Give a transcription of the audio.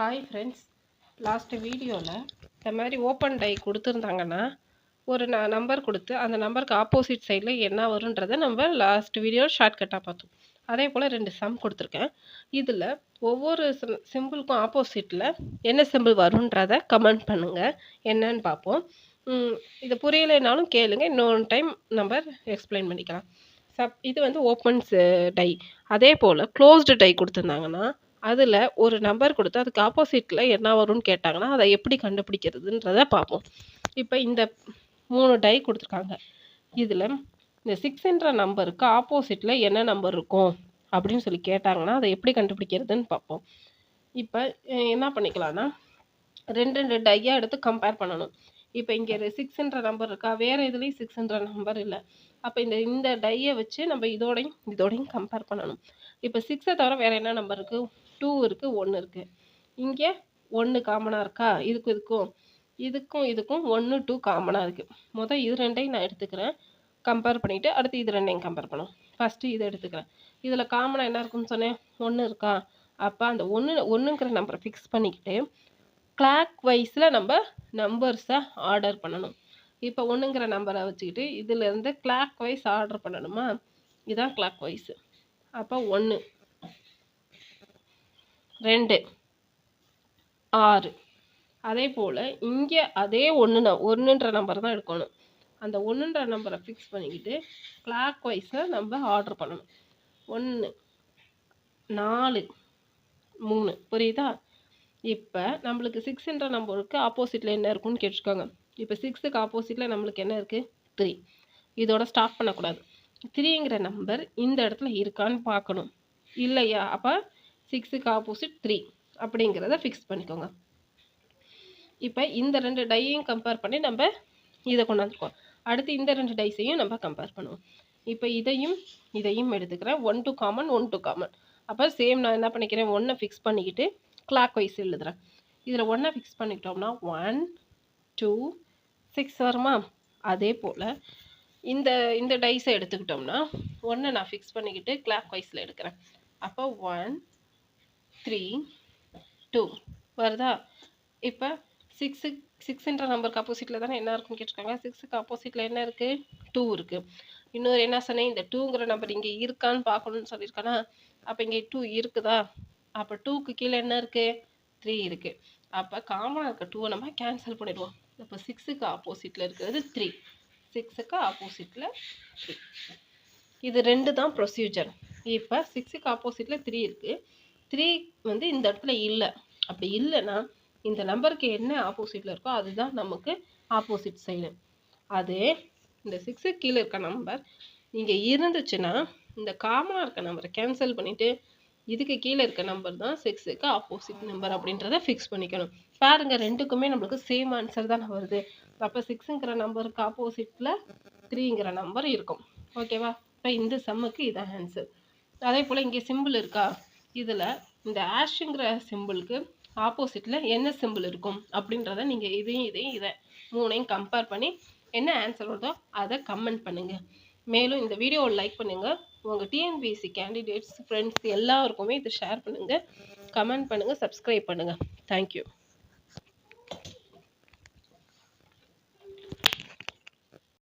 Hi friends last வீடியோவில் இந்த மாதிரி ஓப்பன் டை கொடுத்துருந்தாங்கன்னா ஒரு ந நம்பர் கொடுத்து அந்த நம்பருக்கு ஆப்போசிட் சைடில் என்ன வருன்றதை நம்ம லாஸ்ட் வீடியோ ஷார்ட்கட்டாக பார்த்தோம். அதே போல் ரெண்டு சம் கொடுத்துருக்கேன். இதில் ஒவ்வொரு சிம்பிளுக்கும் ஆப்போசிட்டில் என்ன சிம்பிள் வருன்றதை கமெண்ட் பண்ணுங்கள் என்னன்னு பார்ப்போம். இது புரியலைனாலும் கேளுங்க. இன்னொரு டைம் நம்ம எக்ஸ்பிளைன் பண்ணிக்கலாம். சப் இது வந்து ஓப்பன்ஸ் டை uh, அதே போல் க்ளோஸ்டு டை கொடுத்துருந்தாங்கன்னா அதில் ஒரு நம்பர் கொடுத்து அதுக்கு ஆப்போசிட்டில் என்ன வரும்னு கேட்டாங்கன்னா அதை எப்படி கண்டுபிடிக்கிறதுன்றத பார்ப்போம். இப்போ இந்த மூணு டை கொடுத்துருக்காங்க. இதில் இந்த சிக்ஸ்ன்ற நம்பருக்கு ஆப்போசிட்டில் என்ன நம்பர் இருக்கும் அப்படின்னு சொல்லி கேட்டாங்கன்னா அதை எப்படி கண்டுபிடிக்கிறதுன்னு பார்ப்போம். இப்போ என்ன பண்ணிக்கலாம்னா ரெண்டு ரெண்டு டையாக எடுத்து கம்பேர் பண்ணணும். இப்போ இங்கே சிக்ஸ்ன்ற நம்பர் இருக்கா? வேறு இதுலேயும் சிக்ஸ்ன்ற நம்பர் இல்லை. அப்போ இந்த இந்த டையை வச்சு நம்ம இதோடையும் இதோடையும் கம்பேர் பண்ணணும். இப்போ சிக்ஸை தவிர வேறு என்ன நம்பர் இருக்குது டூ இருக்குது ஒன்று இருக்குது இங்கே ஒன்று காமனாக இருக்கா? இதுக்கும் இதுக்கும். இதுக்கும் இதுக்கும் ஒன்று டூ காமனாக இருக்குது மொதல் இது ரெண்டையும் நான் எடுத்துக்கிறேன். கம்பேர் பண்ணிவிட்டு அடுத்து இது ரெண்டையும் கம்பேர் பண்ணும் ஃபஸ்ட்டு இதை எடுத்துக்கிறேன். இதில் காமனாக என்ன இருக்குன்னு சொன்னேன்? ஒன்று இருக்கா? அப்போ அந்த ஒன்று ஒன்றுங்கிற நம்பரை ஃபிக்ஸ் பண்ணிக்கிட்டு கிளாக் வைஸில் நம்ம நம்பர்ஸை ஆர்டர் பண்ணணும். இப்போ ஒன்றுங்கிற நம்பரை வச்சுக்கிட்டு இதிலேருந்து கிளாக் வைஸ் ஆர்டர் பண்ணணுமா? இதுதான் கிளாக் வைஸு அப்போ ஒன்று ரெண்டு ஆறு. அதே போல் இங்கே அதே ஒன்று ஒன்றுன்ற நம்பர் தான் எடுக்கணும். அந்த ஒன்றுன்ற நம்பரை ஃபிக்ஸ் பண்ணிக்கிட்டு கிளாக் வைஸில் நம்ம ஆர்டர் பண்ணணும். ஒன்று நாலு மூணு. புரியுதா? இப்போ நம்மளுக்கு சிக்ஸ்ன்ற நம்பருக்கு ஆப்போசிட்டில் என்ன இருக்குன்னு கேட்டிருக்காங்க. இப்போ சிக்ஸுக்கு ஆப்போசிட்டில் நம்மளுக்கு என்ன இருக்குது த்ரீ இதோட ஸ்டாப் பண்ணக்கூடாது. த்ரீங்கிற நம்பர் இந்த இடத்துல இருக்கான்னு பார்க்கணும். இல்லையா? அப்போ சிக்ஸுக்கு ஆப்போசிட் த்ரீ அப்படிங்கிறத ஃபிக்ஸ் பண்ணிக்கோங்க. இப்போ இந்த ரெண்டு டையையும் கம்பேர் பண்ணி நம்ம இதை கொண்டாந்துருக்கோம். அடுத்து இந்த ரெண்டு டைஸையும் நம்ம கம்பேர் பண்ணுவோம். இப்போ இதையும் இதையும் எடுத்துக்கிறேன். One two common one two common அப்போ சேம் நான் என்ன பண்ணிக்கிறேன்? ஒன்றை ஃபிக்ஸ் பண்ணிக்கிட்டு கிளாக் வைஸ் எழுதுகிறேன் இதில் ஒன்றை ஃபிக்ஸ் பண்ணிக்கிட்டோம்னா ஒன் டூ சிக்ஸ் வருமா? அதே போல். இந்த இந்த டைஸை எடுத்துக்கிட்டோம்னா ஒன்றை நான் ஃபிக்ஸ் பண்ணிக்கிட்டு கிளாக் வைஸில் எடுக்கிறேன். அப்போ ஒன் த்ரீ டூ வருதா? இப்போ சிக்ஸு சிக்ஸுன்ற நம்பருக்கு ஆப்போசிட்டில் தானே என்ன இருக்குன்னு கேட்டிருக்காங்க? சிக்ஸுக்கு ஆப்போசிட்டில் என்ன இருக்குது டூ இருக்குது இன்னொரு என்ன சொன்னேன்? இந்த டூங்கிற நம்பர் இங்கே இருக்கான்னு பார்க்கணுன்னு சொல்லியிருக்கானா? அப்போ இங்கே டூ இருக்குதா? அப்போ டூக்கு கீழே என்ன இருக்குது த்ரீ இருக்குது அப்போ காமனாக இருக்க டூவை நம்ம கேன்சல் பண்ணிடுவோம். இப்போ சிக்ஸுக்கு ஆப்போசிட்டில் இருக்கிறது த்ரீ சிக்ஸுக்கு ஆப்போசிட்டில் த்ரீ இது ரெண்டு தான் ப்ரொசீஜர் இப்போ சிக்ஸுக்கு ஆப்போசிட்டில் த்ரீ இருக்குது த்ரீ வந்து இந்த இடத்துல இல்லை. அப்படி இல்லைன்னா இந்த நம்பருக்கு என்ன ஆப்போசிட்டில் இருக்கோ அதுதான் நமக்கு ஆப்போசிட் சைடு அது இந்த சிக்ஸுக்கு கீழே இருக்க நம்பர் இங்கே இருந்துச்சுன்னா இந்த காமனாக இருக்க நம்பரை கேன்சல் பண்ணிவிட்டு இதுக்கு கீழே இருக்க நம்பர் தான் சிக்ஸுக்கு ஆப்போசிட் நம்பர் அப்படின்றத ஃபிக்ஸ் பண்ணிக்கணும். பாருங்க ரெண்டுக்குமே நம்மளுக்கு சேம் ஆன்சர் தான் வருது. அப்போ சிக்ஸுங்கிற நம்பருக்கு ஆப்போசிட்டில் த்ரீங்கிற நம்பர் இருக்கும். ஓகேவா இப்போ இந்த சம்முக்கு இதான் ஆன்சர் அதே போல் இங்கே சிம்பிள் இருக்கா? இதில் இந்த ஆஷுங்கிற சிம்பிளுக்கு ஆப்போசிட்டில் என்ன சிம்பிள் இருக்கும்? அப்படின்றத நீங்கள் இதையும் இதையும் இதை மூணையும் கம்பேர் பண்ணி என்ன ஆன்சர் வருதோ அதை கமெண்ட் பண்ணுங்கள் மேலும் இந்த வீடியோவை லைக் பண்ணுங்கள் உங்கள் டிஎன்பிஎஸ்சி கேண்டிடேட்ஸ் ஃப்ரெண்ட்ஸ் எல்லாருக்குமே இதை ஷேர் பண்ணுங்கள் கமெண்ட் பண்ணுங்கள் சப்ஸ்கிரைப் பண்ணுங்கள் தேங்க்யூ